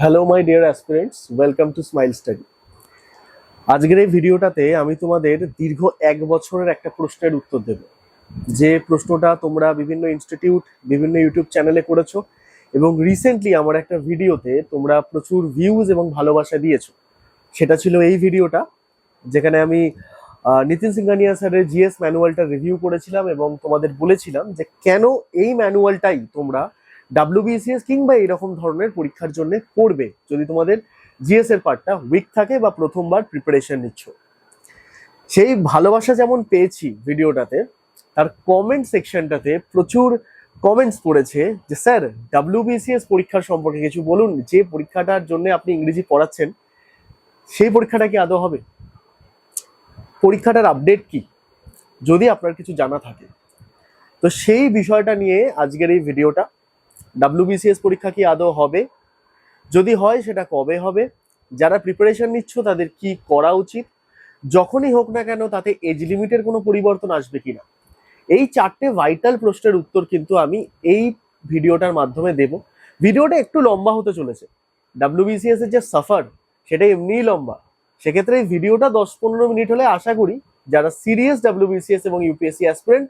Hello my dear aspirants welcome to smile study আজকের এই ভিডিওটাতে আমি তোমাদের দীর্ঘ এক বছরের একটা প্রশ্নের উত্তর দেব। যে প্রশ্নটা তোমরা বিভিন্ন ইনস্টিটিউট বিভিন্ন ইউটিউব চ্যানেলে করেছ এবং রিসেন্টলি আমার একটা ভিডিওতে তোমরা প্রচুর ভিউজ এবং ভালোবাসা দিয়েছ। সেটা ছিল এই ভিডিওটা, যেখানে আমি নিতিন সিংহানিয়া স্যারের জিএস ম্যানুয়ালটা রিভিউ করেছিলাম এবং তোমাদের বলেছিলাম যে কেন এই ম্যানুয়ালটাই তোমরা ডাব্লিউবিসিএস কিংবা এরকম ধরনের পরীক্ষার জন্য পড়বে যদি তোমাদের জিএস এর পার্টটা উইক থাকে বা প্রথমবার প্রিপারেশন নিচ্ছ। সেই ভালোবাসা যেমন পেয়েছি ভিডিওটাতে, তার কমেন্ট সেকশনটাতে প্রচুর কমেন্টস পড়েছে যে, স্যার ডাব্লিউবিসিএস পরীক্ষার সম্পর্কে কিছু বলুন। যে পরীক্ষাটার জন্য আপনি ইংরেজি পড়াচ্ছেন, সেই পরীক্ষাটা কি আদৌ হবে? পরীক্ষাটার আপডেট কি? যদি আপনার কিছু জানা থাকে। তো সেই বিষয়টা নিয়ে আজকের এই ভিডিওটা ডাব্লিউবিসিএস পরীক্ষা কি আদৌ হবে? যদি হয়, সেটা কবে হবে? যারা প্রিপারেশন নিচ্ছ, তাদের কি করা উচিত? যখনই হোক না কেন, তাতে এজ লিমিটের কোনো পরিবর্তন আসবে কি না এই চারটে ভাইটাল প্রশ্নের উত্তর কিন্তু আমি এই ভিডিওটার মাধ্যমে দেব। ভিডিওটা একটু লম্বা হতে চলেছে। ডাব্লিউবিসিএস এর যে সাফার সেটা এমনিই লম্বা। সেক্ষেত্রে এই ভিডিওটা দশ পনেরো মিনিট হলে আশা করি, যারা সিরিয়াস ডাব্লিউবিসিএস এবং ইউপিএসসি অ্যাসপিরেন্ট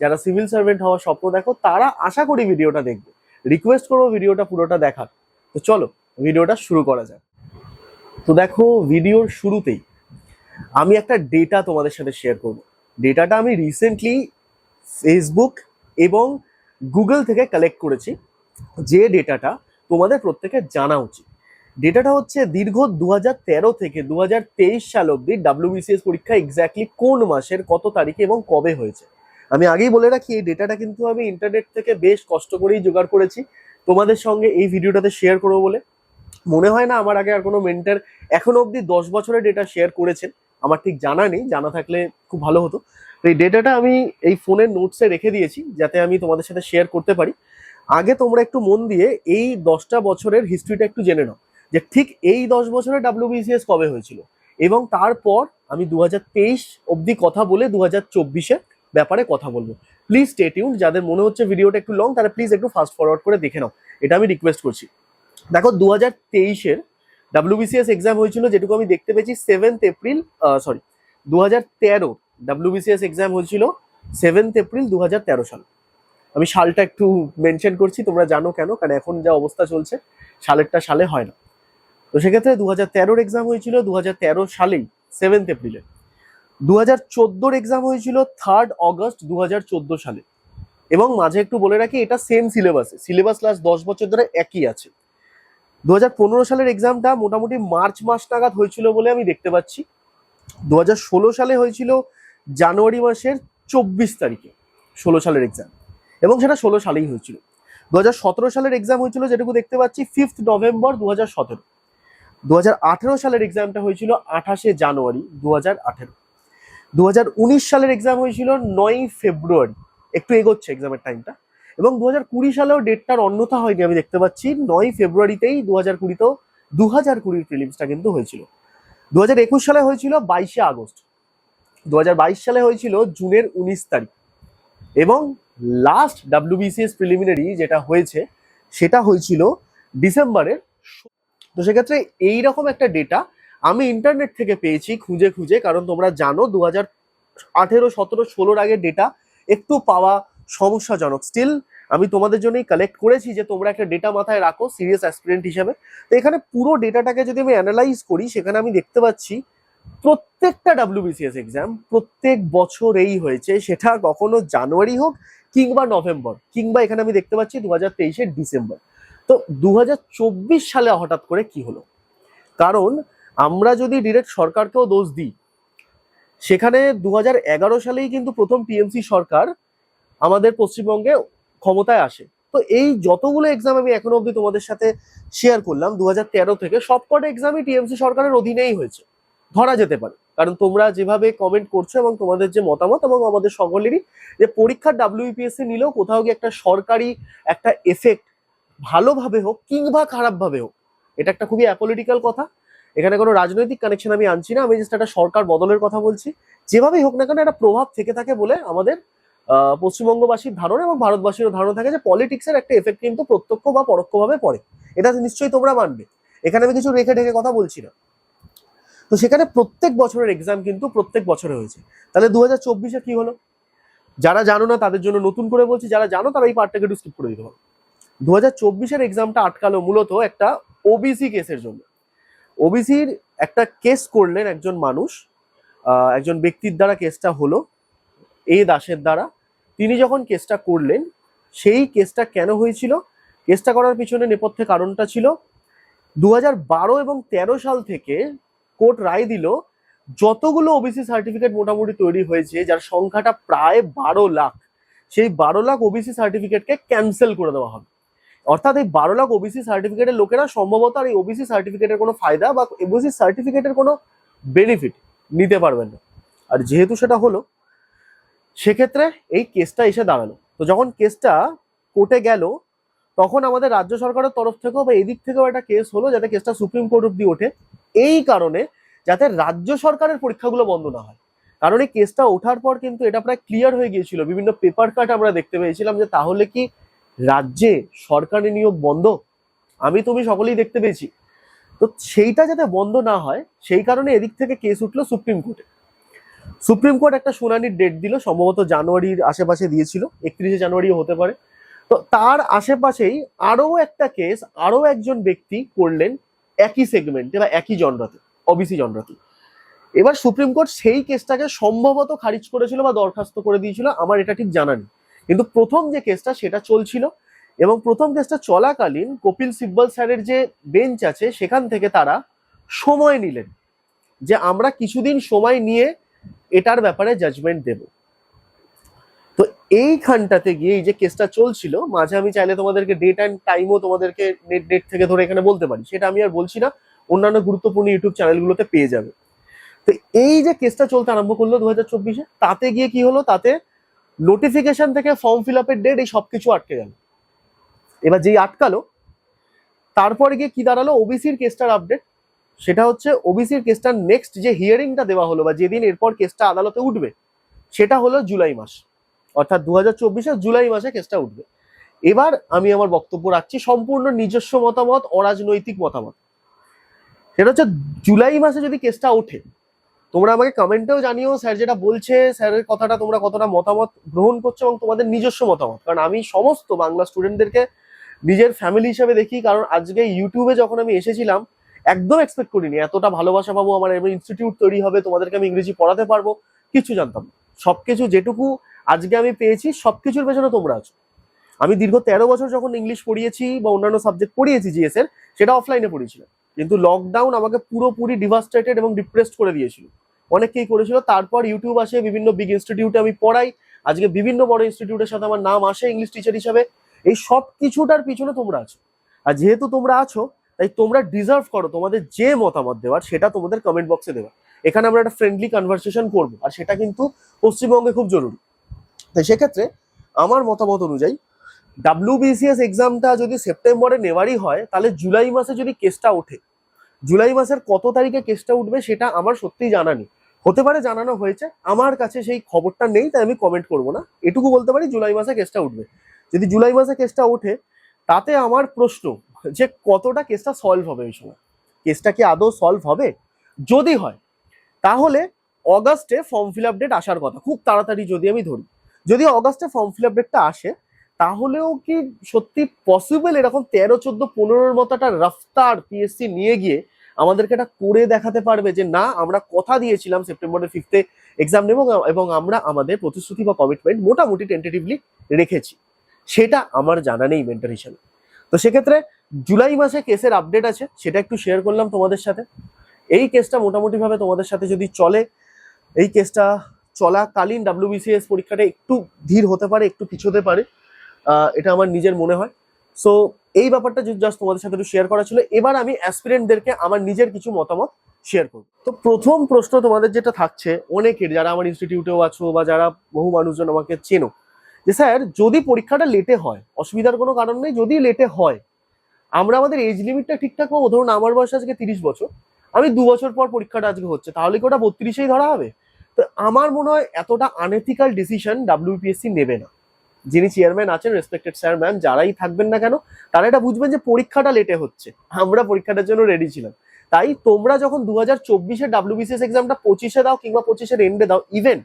যারা সিভিল সার্ভেন্ট হওয়ার স্বপ্ন দেখো, তারা আশা করি ভিডিওটা দেখবে। রিকোয়েস্ট করব ভিডিওটা পুরোটা দেখার। তো চলো ভিডিওটা শুরু করা যাক। তো দেখো ভিডিওর শুরুতেই আমি একটা ডেটা তোমাদের সাথে শেয়ার করব। ডেটাটা আমি রিসেন্টলি ফেসবুক এবং গুগল থেকে কালেক্ট করেছি। যে ডেটাটা তোমাদের প্রত্যেকের জানা উচিত। ডেটাটা হচ্ছে দীর্ঘ দু হাজার তেরো থেকে দু হাজার তেইশ সাল অবধি ডাব্লিউবিসিএস পরীক্ষা এক্স্যাক্টলি কোন মাসের, কত তারিখে এবং কবে হয়েছে। আমি আগেই বলে রাখি, এই ডেটাটা কিন্তু আমি ইন্টারনেট থেকে বেশ কষ্ট করেই জোগাড় করেছি। তোমাদের সঙ্গে এই ভিডিওটাতে শেয়ার করব বলে। মনে হয় না আমার আগে আর কোনো মেন্টার এখনও অবধি দশ বছরের ডেটা শেয়ার করেছেন। আমার ঠিক জানা নেই, জানা থাকলে খুব ভালো হতো। তো এই ডেটাটা আমি এই ফোনের নোটসে রেখে দিয়েছি, যাতে আমি তোমাদের সাথে শেয়ার করতে পারি। আগে তোমরা একটু মন দিয়ে এই দশটা বছরের হিস্ট্রিটা একটু জেনে নাও, যে ঠিক এই দশ বছরে ডাব্লিউবিসিএস কবে হয়েছিল? এবং তারপর আমি দু হাজার তেইশ অবধি কথা বলে দু হাজার চব্বিশে ব্যাপারে কথা বলব। প্লিজ স্টে টিউন যাদের মনে হচ্ছে ভিডিওটা একটু লং তারা প্লিজ একটু ফাস্ট ফরওয়ার্ড করে দেখে নাও। এটা আমি রিকোয়েস্ট করছি। দেখো দু হাজার তেইশের ডাব্লিউবিসিএস এক্সাম হয়েছিল, যেটুকু আমি দেখতে পেয়েছি সেভেন্থ এপ্রিল সরি দু হাজার তেরো ডাব্লিউবিসিএস এক্সাম হয়েছিল সেভেন্থ এপ্রিল দু হাজার তেরো সাল। আমি সালটা একটু মেনশন করছি, তোমরা জানো কেন? কারণ এখন যা অবস্থা চলছে, সালেরটা সালে হয় না। তো সেক্ষেত্রে দু হাজার তেরোর এক্সাম হয়েছিল দু হাজার তেরো সালেই সেভেন্থ এপ্রিলে দু চোদ্দোর এক্সাম হয়েছিল থার্ড অগস্ট দু হাজার চোদ্দ সালে। এবং মাঝে একটু বলে রাখি, এটা সেম সিলেবাসে সিলেবাস লাস্ট দশ বছর ধরে একই আছে। দু হাজার পনেরো সালের এক্সামটা মোটামুটি মার্চ মাস নাগাদ হয়েছিল বলে আমি দেখতে পাচ্ছি। দু হাজার ষোলো সালে হয়েছিল জানুয়ারি মাসের চব্বিশ তারিখে ষোলো সালের এক্সাম এবং সেটা ষোলো সালেই হয়েছিল। দু হাজার সতেরো সালের এক্সাম হয়েছিল যেটুকু দেখতে পাচ্ছি ফিফথ নভেম্বর দু হাজার সতেরো দু সালের এক্সামটা হয়েছিল আঠাশে জানুয়ারি দু হাজার আঠেরো। দু হাজার উনিশ সালের এক্সাম হয়েছিল নয় ফেব্রুয়ারি। একটু এগোচ্ছে এক্সামের টাইমটা এবং দু হাজার কুড়ি সালেও ডেটটার অন্যথা হয়নি, আমি দেখতে পাচ্ছি। নয় ফেব্রুয়ারিতেই দু হাজার কুড়িতেও দু হাজার কুড়ির প্রিলিমসটা কিন্তু হয়েছিল। দু হাজার একুশ সালে হয়েছিল বাইশে আগস্ট। দু হাজার বাইশ সালে হয়েছিল জুনের উনিশ তারিখ। এবং লাস্ট ডাব্লিউবিসিএস প্রিলিমিনারি যেটা হয়েছে, সেটা হয়েছিল ডিসেম্বরের তো সেক্ষেত্রে এইরকম একটা ডেটা আমি ইন্টারনেট থেকে পেয়েছি খুঁজে খুঁজে, কারণ তোমরা জানো দু হাজার আঠেরো, সতেরো, ষোলোর আগে ডেটা একটু পাওয়া সমস্যাজনক। স্টিল আমি তোমাদের জন্যই কালেক্ট করেছি যে তোমরা একটা ডেটা মাথায় রাখো সিরিয়াস অ্যাসপিরেন্ট হিসেবে। তো এখানে পুরো ডেটাটাকে যদি আমি অ্যানালাইজ করি, সেখানে আমি দেখতে পাচ্ছি প্রত্যেকটা ডাব্লিউবিসিএস এক্সাম প্রত্যেক বছরেই হয়েছে। সেটা কখনো জানুয়ারি হোক কিংবা নভেম্বর, কিংবা এখানে আমি দেখতে পাচ্ছি দু হাজার ডিসেম্বর। তো দু হাজার চব্বিশ সালে হঠাৎ করে কি হলো? কারণ আমরা যদি ডিরেক্ট সরকারকেও দোষ দিই, সেখানে দু হাজার এগারো সালেই কিন্তু প্রথম টিএমসি সরকার আমাদের পশ্চিমবঙ্গে ক্ষমতায় আসে। তো এই যতগুলো এক্সাম আমি এখনও অবধি তোমাদের সাথে শেয়ার করলাম দু হাজার তেরো থেকে সবকটা এক্সামই টিএমসি সরকারের অধীনেই হয়েছে। ধরা যেতে পারে। কারণ তোমরা যেভাবে কমেন্ট করছ এবং তোমাদের যে মতামত এবং আমাদের সকলেরই যে পরীক্ষার ডাব্লিউপিএসসি নিলেও কোথাও গিয়ে একটা সরকারি একটা এফেক্ট ভালোভাবে হোক কিংবা খারাপভাবে হোক, এটা একটা খুবই অ্যাপলিটিক্যাল কথা। এখানে কোনো রাজনৈতিক কানেকশন আমি আনছি না, আমি জাস্ট একটা সরকার বদলের কথা বলছি। যেভাবেই হোক না কেন একটা প্রভাব থেকে থাকে বলে আমাদের পশ্চিমবঙ্গবাসীর ধারণা এবং ভারতবাসীরও ধারণা থাকে যে পলিটিক্সের একটা এফেক্ট কিন্তু প্রত্যক্ষ বা পরোক্ষভাবে পড়ে। এটা নিশ্চয়ই তোমরা মানবে। এখানে আমি কিছু রেখে ঢেকে কথা বলছি না। তো সেখানে প্রত্যেক বছরের এক্সাম কিন্তু প্রত্যেক বছরে হয়েছে। তাহলে দু হাজার চব্বিশে কি হলো? যারা জানো না, তাদের জন্য নতুন করে বলছি, যারা জানো তারা এই পার্টটাকে একটু স্কিপ করে দিতে হবে দু হাজার চব্বিশের এক্সামটা আটকালো মূলত একটা ওবিসি কেসের জন্য। ওবিসির একটা কেস করলেন একজন মানুষ একজন ব্যক্তির দ্বারা কেসটা হলো, এ দাসের দ্বারা। তিনি যখন কেসটা করলেন, সেই কেসটা কেন হয়েছিল? কেসটা করার পিছনে নেপথ্যে কারণটা ছিল দু বারো এবং তেরো সাল থেকে কোর্ট রায় দিল, যতগুলো ওবিসি সার্টিফিকেট মোটামুটি তৈরি হয়েছে, যার সংখ্যাটা প্রায় বারো লাখ, সেই বারো লাখ ওবিসি সার্টিফিকেটকে ক্যান্সেল করে দেওয়া হবে। অর্থাৎ এই বারো লাখ ওবিসি সার্টিফিকেটের লোকেরা সম্ভবত আর এই ওবিসি সার্টিফিকেটের কোনো ফায়দা বা ওবিসি সার্টিফিকেটের কোনো বেনিফিট নিতে পারবেন না। আর যেহেতু সেটা হলো, সেক্ষেত্রে এই কেসটা এসে দাঁড়াল। তো যখন কেসটা কোর্টে গেল, তখন আমাদের রাজ্য সরকারের তরফ থেকেও বা এদিক থেকেও একটা কেস হলো যাতে কেসটা সুপ্রিম কোর্ট অব্দি ওঠে। এই কারণে যাতে রাজ্য সরকারের পরীক্ষাগুলো বন্ধ না হয়। কারণ এই কেসটা ওঠার পর কিন্তু এটা প্রায় ক্লিয়ার হয়ে গিয়েছিল। বিভিন্ন পেপার কাট আমরা দেখতে পেয়েছিলাম যে তাহলে কি রাজ্যে সরকারি নিয়োগ বন্ধ? আমি তুমি সকলেই দেখতে পেয়েছি। তো সেইটা যাতে বন্ধ না হয়, সেই কারণে এদিক থেকে কেস উঠল সুপ্রিম কোর্টে সুপ্রিম কোর্ট একটা শুনানির ডেট দিল, সম্ভবত জানুয়ারির আশেপাশে দিয়েছিল, একত্রিশে জানুয়ারিও হতে পারে। তো তার আশেপাশেই আরও একটা কেস আরও একজন ব্যক্তি করলেন একই সেগমেন্টে বা একই জনরাতে ওবিসি জনরাতে। এবার সুপ্রিম কোর্ট সেই কেসটাকে সম্ভবত খারিজ করেছিল বা দরখাস্ত করে দিয়েছিল, আমার এটা ঠিক জানা নেই। কিন্তু প্রথম যে কেসটা সেটা চলছিল এবং প্রথম কেসটা চলাকালীন কপিল সিব্বল স্যারের যে বেঞ্চ আছে, সেখান থেকে তারা সময় নিলেন যে আমরা কিছুদিন সময় নিয়ে এটার ব্যাপারে জাজমেন্ট দেব। তো এইখানটাতে গিয়ে এই যে কেসটা চলছিল, মাঝে আমি চাইলে তোমাদেরকে ডেট অ্যান্ড টাইমও তোমাদেরকে নেট ডেট থেকে ধরে এখানে বলতে পারি, সেটা আমি আর বলছি না, অন্যান্য গুরুত্বপূর্ণ ইউটিউব চ্যানেলগুলোতে পেয়ে যাবে। তো এই যে কেসটা চলতে আরম্ভ করল দু হাজার তাতে গিয়ে কি হলো? তাতে নোটিফিকেশন থেকে ফর্ম ফিল আপের ডেট এই সবকিছু আটকে গেল। এবার যেই আটকালো, তারপরে গিয়ে কি দাঁড়াল? ওবিসির কেসটার আপডেট সেটা হচ্ছে ওবিসির কেসটার নেক্সট যে হিয়ারিংটা দেওয়া হলো বা যেদিন এরপর কেসটা আদালতে উঠবে, সেটা হলো জুলাই মাস। অর্থাৎ দু হাজার জুলাই মাসে কেসটা উঠবে। এবার আমি আমার বক্তব্য রাখছি সম্পূর্ণ নিজস্ব মতামত, অরাজনৈতিক মতামত। সেটা হচ্ছে জুলাই মাসে যদি কেসটা ওঠে তোমরা আমাকে কমেন্টেও জানিও, স্যার যেটা বলছে, স্যারের কথাটা তোমরা কতটা মতামত গ্রহণ করছ এবং তোমাদের নিজস্ব মতামত। কারণ আমি সমস্ত বাংলা স্টুডেন্টদেরকে নিজের ফ্যামিলি হিসেবে দেখি, কারণ আজকে ইউটিউবে যখন আমি এসেছিলাম, একদম এক্সপেক্ট করিনি। এতটা ভালোবাসা পাবো, আমার এবার ইনস্টিটিউট তৈরি হবে, তোমাদেরকে আমি ইংরেজি পড়াতে পারব, কিছু জানতাম না। সবকিছু যেটুকু আজকে আমি পেয়েছি, সবকিছুর পেছনে তোমরা আছো। আমি দীর্ঘ তেরো বছর যখন ইংলিশ পড়িয়েছি বা অন্যান্য সাবজেক্ট পড়িয়েছি জিএস এর, সেটা অফলাইনে পড়িয়েছিলাম কিন্তু লকডাউন আমাকে পুরোপুরি ডিভাস্টেটেড এবং ডিপ্রেসড করে দিয়েছিল। অনেকেই করেছিল। তারপর ইউটিউব আসে, বিভিন্ন বিগ ইনস্টিটিউটে আমি পড়াই। আজকে বিভিন্ন বড় ইনস্টিটিউটের সাথে আমার নাম আসে ইংলিশ টিচার হিসাবে। এই সব কিছুটার পিছনে তোমরা আছো। আর যেহেতু তোমরা আছো, তাই তোমরা ডিজার্ভ করো। তোমাদের যে মতামত দেওয়ার, সেটা তোমাদের কমেন্ট বক্সে দেওয়া এখানে আমরা একটা ফ্রেন্ডলি কনভারসেশন করব। আর সেটা কিন্তু পশ্চিমবঙ্গে খুব জরুরি। তাই সেক্ষেত্রে আমার মতামত অনুযায়ী ডাব্লিউবিসিএস এক্সামটা যদি সেপ্টেম্বরে নেওয়ারই হয়, তাহলে জুলাই মাসে যদি কেসটা ওঠে জুলাই মাসের কত তারিখে কেসটা উঠবে সেটা আমার সত্যিই জানা নেই। হতে পারে জানানো হয়েছে, আমার কাছে সেই খবরটা নেই, তাই আমি কমেন্ট করব না। এটুকু বলতে পারি জুলাই মাসে কেসটা উঠবে। যদি জুলাই মাসে কেসটা ওঠে, তাতে আমার প্রশ্ন যে কতটা কেসটা সলভ হবে এই সময়? কেসটা কি আদৌ সলভ হবে? যদি হয়, তাহলে অগাস্টে ফর্ম ফিল আপ ডেট আসার কথা, খুব তাড়াতাড়ি যদি আমি ধরি। যদি অগাস্টে ফর্ম ফিল আপ ডেটটা আসে তাহলেও কি সত্যি পসিবল এরকম তেরো, চোদ্দ, পনেরোর মতো একটা রাফতার পিএসসি নিয়ে গিয়ে আমাদেরকে এটা করে দেখাতে পারবে যে না, আমরা কথা দিয়েছিলাম সেপ্টেম্বরের ফিফথে এক্সাম নেব এবং আমরা আমাদের প্রতিশ্রুতি বা কমিটমেন্ট মোটামুটি টেন্টেটিভলি রেখেছি। সেটা আমার জানা নেই মেন্টার হিসাবে। তো সেক্ষেত্রে জুলাই মাসে কেসের আপডেট আছে, সেটা একটু শেয়ার করলাম তোমাদের সাথে। এই কেসটা মোটামুটিভাবে তোমাদের সাথে যদি চলে, এই কেসটা চলাকালীন ডাব্লিউবিসিএস পরীক্ষাটা একটু ধীর হতে পারে, একটু পিছোতে পারে। এটা আমার নিজের মনে হয়। সো এই ব্যাপারটা যদি জাস্ট তোমাদের সাথে একটু শেয়ার করা ছিল, এবার আমি অ্যাসপিরেন্টদেরকে আমার নিজের কিছু মতামত শেয়ার করব। তো প্রথম প্রশ্ন তোমাদের যেটা থাকছে, অনেকের যারা আমার ইনস্টিটিউটেও আছো বা যারা বহু মানুষজন আমাকে চেনো, যে স্যার, যদি পরীক্ষাটা লেটে হয়, অসুবিধার কোনো কারণ নেই, যদি লেটে হয়, আমরা আমাদের এজ লিমিটটা ঠিকঠাক পাবো? ধরুন, আমার বয়স আজকে তিরিশ বছর, আমি দু বছর পর পরীক্ষাটা আজকে হচ্ছে, তাহলে কি ওটা বত্রিশেই ধরা হবে? তো আমার মনে হয় এতটা আনএথিক্যাল ডিসিশন ডাব্লিউপিএসসি নেবে না। যিনি চেয়ারম্যান আছেন রেসপেক্টেড স্যার ম্যাম যারাই থাকবেন না কেন, তারা এটা বুঝবেন যে পরীক্ষাটা লেটে হচ্ছে। আমরা পরীক্ষাটার জন্য রেডি ছিলাম। তাই তোমরা যখন দু হাজার চব্বিশে ডাব্লিউবিসিএস এক্সামটা পঁচিশে দাও কিংবা পঁচিশের এন্ডে দাও ইভেন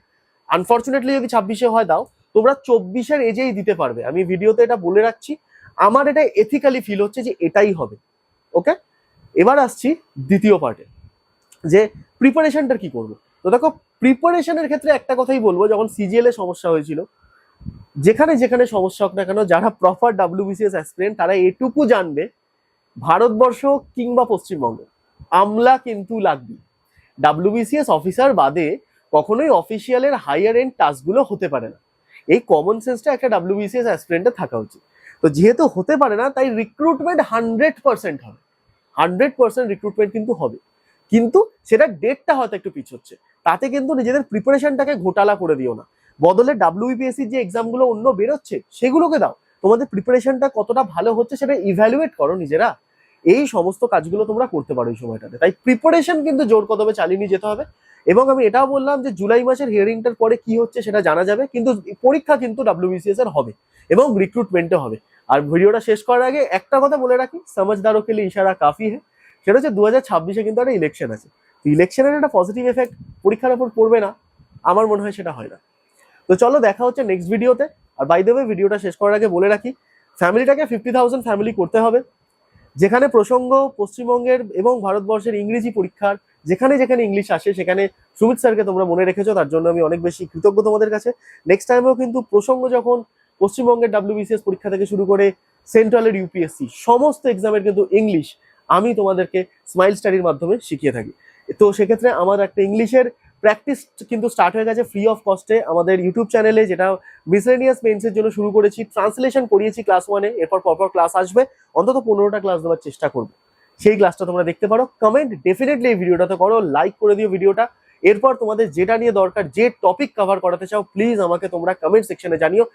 আনফর্চুনেটলি যদি ছাব্বিশে হয় দাও, তোমরা চব্বিশের এজেই দিতে পারবে। আমি ভিডিওতে এটা বলে রাখছি। আমার এটা এথিক্যালি ফিল হচ্ছে যে এটাই হবে। ওকে এবার আসছি দ্বিতীয় পার্টে যে প্রিপারেশনটা কি করব? তো দেখো প্রিপারেশনের ক্ষেত্রে একটা কথাই বলব, যখন সিজিএল এ সমস্যা হয়েছিল যেখানে যেখানে সমস্যা হোক না কেন, যারা প্রপার ডাব্লিউবিসিএস অ্যাসপিরেন্ট তারা এটুকু জানবে, ভারতবর্ষ কিংবা পশ্চিমবঙ্গ, আমলা কিন্তু লাগবে। ডাব্লিউবিসিএস অফিসার বাদে কখনোই অফিসিয়ালের হায়ার এন্ড টাস্কগুলো হতে পারে না। এই কমন সেন্সটা একটা ডাব্লিউবিসিএস অ্যাসপিরেন্টের থাকা উচিত। তো যেহেতু হতে পারে না, তাই রিক্রুটমেন্ট হান্ড্রেড পার্সেন্ট হবে। হান্ড্রেড পার্সেন্ট রিক্রুটমেন্ট কিন্তু হবে। কিন্তু সেটা ডেটটা হয়তো একটু পিছোচ্ছে। তাতে কিন্তু নিজেদের প্রিপারেশনটাকে ঘোটালা করে দিও না। বদলে ডাব্লিউবিপিএসসি যে এক্সামগুলো অন্য বেরোচ্ছে, সেগুলোকে দাও। তোমাদের প্রিপারেশনটা কতটা ভালো হচ্ছে সেটা ইভ্যালুয়েট করো নিজেরা। এই সমস্ত কাজগুলো তোমরা করতে পারো এই সময়টাতে। তাই প্রিপারেশন কিন্তু জোর কদমে চালিয়ে নিয়ে যেতে হবে। এবং আমি এটাও বললাম যে জুলাই মাসের হিয়ারিংটার পরে কি হচ্ছে সেটা জানা যাবে, কিন্তু পরীক্ষা কিন্তু ডাব্লিউবিসিএস এর হবে এবং রিক্রুটমেন্টে হবে। আর ভিডিওটা শেষ করার আগে একটা কথা বলে রাখি সমাজদারও কে লিয়ে ইশারা কাফি হ্যাঁ সেটা হচ্ছে দু হাজার ছাব্বিশে কিন্তু একটা ইলেকশন আছে। তো ইলেকশনের একটা পজিটিভ এফেক্ট পরীক্ষার উপর পড়বে না। আমার মনে হয় সেটা হয় না। তো চলো দেখা হচ্ছে নেক্সট ভিডিওতে আর বাই দেবে ভিডিওটা শেষ করার আগে বলে রাখি ফ্যামিলিটাকে ফিফটি থাউজেন্ড ফ্যামিলি করতে হবে। যেখানে প্রসঙ্গ, পশ্চিমবঙ্গের এবং ভারতবর্ষের ইংরেজি পরীক্ষার, যেখানে যেখানে ইংলিশ আসে, সেখানে সুমিত স্যারকে তোমরা মনে রেখেছো, তার জন্য আমি অনেক বেশি কৃতজ্ঞ তোমাদের কাছে। নেক্সট টাইমেও কিন্তু প্রসঙ্গ যখন পশ্চিমবঙ্গের ডাব্লিউবিসিএস পরীক্ষা থেকে শুরু করে সেন্ট্রালের ইউপিএসসি সমস্ত এক্সামের কিন্তু ইংলিশ আমি তোমাদেরকে স্মাইল স্টাডির মাধ্যমে শিখিয়ে থাকি। তো সেক্ষেত্রে আমার একটা ইংলিশের প্র্যাকটিস কিন্তু স্টার্ট হয়ে গেছে ফ্রি অফ কস্টে আমাদের ইউটিউব চ্যানেলে যেটা মিসলেনিয়াস মেন্সের জন্য শুরু করেছি। ট্রান্সলেশন করিয়েছি ক্লাস ওয়ানে এরপর পরপর ক্লাস আসবে। অন্তত পনেরোটা ক্লাস দেওয়ার চেষ্টা করব। সেই ক্লাসটা তোমরা দেখতে পারো। কমেন্ট ডেফিনেটলি এই ভিডিওটাতে করো লাইক করে দিও ভিডিওটা এরপর তোমাদের যেটা নিয়ে দরকার, যে টপিক কভার করাতে চাও প্লিজ আমাকে তোমরা কমেন্ট সেকশনে জানিও।